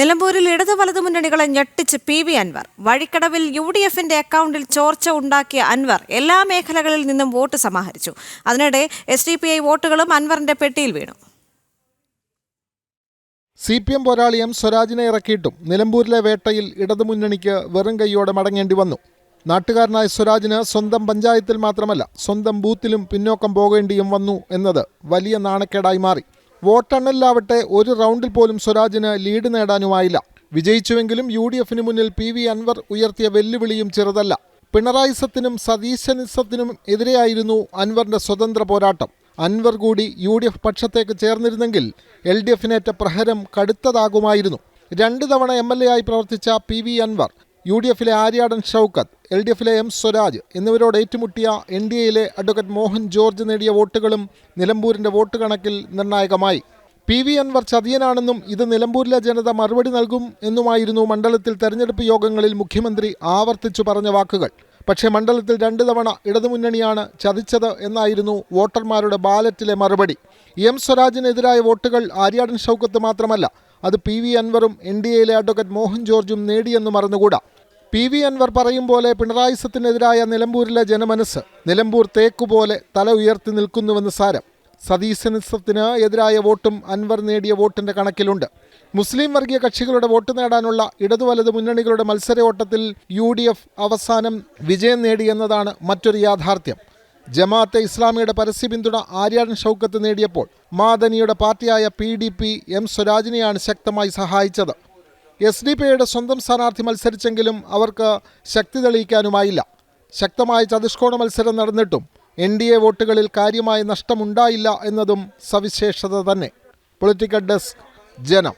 നിലമ്പൂരിൽ ഇടതു വലതു മുന്നണികളെ ഞെട്ടിച്ച് പി വി അൻവർ. വഴിക്കടവിൽ യു ഡി എഫിന്റെ അക്കൗണ്ടിൽ ചോർച്ച ഉണ്ടാക്കിയ അൻവർ എല്ലാ മേഖലകളിൽ നിന്നും വോട്ട് സമാഹരിച്ചു. അതിനിടെ എസ് ഡി പി ഐ വോട്ടുകളും അൻവറിന്റെ പെട്ടിയിൽ വീണു. സി പി എം പോരാളി എം സ്വരാജിനെ ഇറക്കിയിട്ടും നിലമ്പൂരിലെ വേട്ടയിൽ ഇടതുമുന്നണിക്ക് വെറും കൈയോടെ മടങ്ങേണ്ടി വന്നു. നാട്ടുകാരനായ സ്വരാജിന് സ്വന്തം പഞ്ചായത്തിൽ മാത്രമല്ല സ്വന്തം ബൂത്തിലും പിന്നോക്കം പോകേണ്ടിയും വന്നു എന്നത് വലിയ നാണക്കേടായി മാറി. വോട്ടെണ്ണലിലാവട്ടെ ഒരു റൗണ്ടിൽ പോലും സ്വരാജിന് ലീഡ് നേടാനുമായില്ല. വിജയിച്ചുവെങ്കിലും യു ഡി എഫിന് മുന്നിൽ പി വി അൻവർ ഉയർത്തിയ വെല്ലുവിളിയും ചെറുതല്ല. പിണറായിസത്തിനും സതീശനിസത്തിനും എതിരെയായിരുന്നു അൻവറിന്റെ സ്വതന്ത്ര പോരാട്ടം. അൻവർ കൂടി യു ഡി എഫ് പക്ഷത്തേക്ക് ചേർന്നിരുന്നെങ്കിൽ എൽ ഡി എഫിനേറ്റ പ്രഹരം കടുത്തതാകുമായിരുന്നു. രണ്ട് തവണ എം എൽ എ ആയി പ്രവർത്തിച്ച P V Anvar U D എഫിലെ ആര്യാടൻ ഷൗക്കത്ത് എൽ ഡി എഫിലെ എം സ്വരാജ് എന്നിവരോട് ഏറ്റുമുട്ടിയ എൻ ഡി എയിലെ അഡ്വക്കേറ്റ് മോഹൻ ജോർജ് നേടിയ വോട്ടുകളും നിലമ്പൂരിന്റെ വോട്ട് കണക്കിൽ നിർണായകമായി. പി വി അൻവർ ചതിയനാണെന്നും ഇത് നിലമ്പൂരിലെ ജനത മറുപടി നൽകും എന്നുമായിരുന്നു മണ്ഡലത്തിൽ തെരഞ്ഞെടുപ്പ് യോഗങ്ങളിൽ മുഖ്യമന്ത്രി ആവർത്തിച്ചു പറഞ്ഞ വാക്കുകൾ. പക്ഷേ മണ്ഡലത്തിൽ രണ്ട് തവണ ഇടതുമുന്നണിയാണ് ചതിച്ചത് എന്നായിരുന്നു വോട്ടർമാരുടെ ബാലറ്റിലെ മറുപടി. എം സ്വരാജിനെതിരായ വോട്ടുകൾ ആര്യാടൻ ഷൗക്കത്ത് മാത്രമല്ല അത് പി വി അൻവറും എൻ ഡി എയിലെ അഡ്വക്കേറ്റ് മോഹൻ ജോർജും നേടിയെന്ന് മറന്നുകൂടാ. പി വി അൻവർ പറയും പോലെ പിണറായി സത്തിനെതിരായ നിലമ്പൂരിലെ ജനമനസ് നിലമ്പൂർ തേക്കുപോലെ തല ഉയർത്തി നിൽക്കുന്നുവെന്ന് സാരം. സതീശനിസത്തിന് എതിരായ വോട്ടും അൻവർ നേടിയ വോട്ടിന്റെ കണക്കിലുണ്ട്. മുസ്ലിം വർഗീയ കക്ഷികളുടെ വോട്ട് നേടാനുള്ള ഇടതു വലത് മുന്നണികളുടെ മത്സരയോട്ടത്തിൽ യു ഡി എഫ് അവസാനം വിജയം നേടിയെന്നതാണ് മറ്റൊരു യാഥാർത്ഥ്യം. ജമാഅത്തെ ഇസ്ലാമിയുടെ പരസ്യ പിന്തുണ ആര്യാടൻ ഷൗക്കത്ത് നേടിയപ്പോൾ മാദനിയുടെ പാർട്ടിയായ പി ഡി പി എം സ്വരാജിനെയാണ് ശക്തമായി സഹായിച്ചത്. എസ് ഡി പി ഐയുടെ സ്വന്തം സ്ഥാനാർത്ഥി മത്സരിച്ചെങ്കിലും അവർക്ക് ശക്തി തെളിയിക്കാനുമായില്ല. ശക്തമായ ചതുഷ്കോണ മത്സരം നടന്നിട്ടും എൻ ഡി എ വോട്ടുകളിൽ കാര്യമായ നഷ്ടമുണ്ടായില്ല എന്നതും സവിശേഷത തന്നെ. പൊളിറ്റിക്കൽ ഡെസ്ക് ജനം.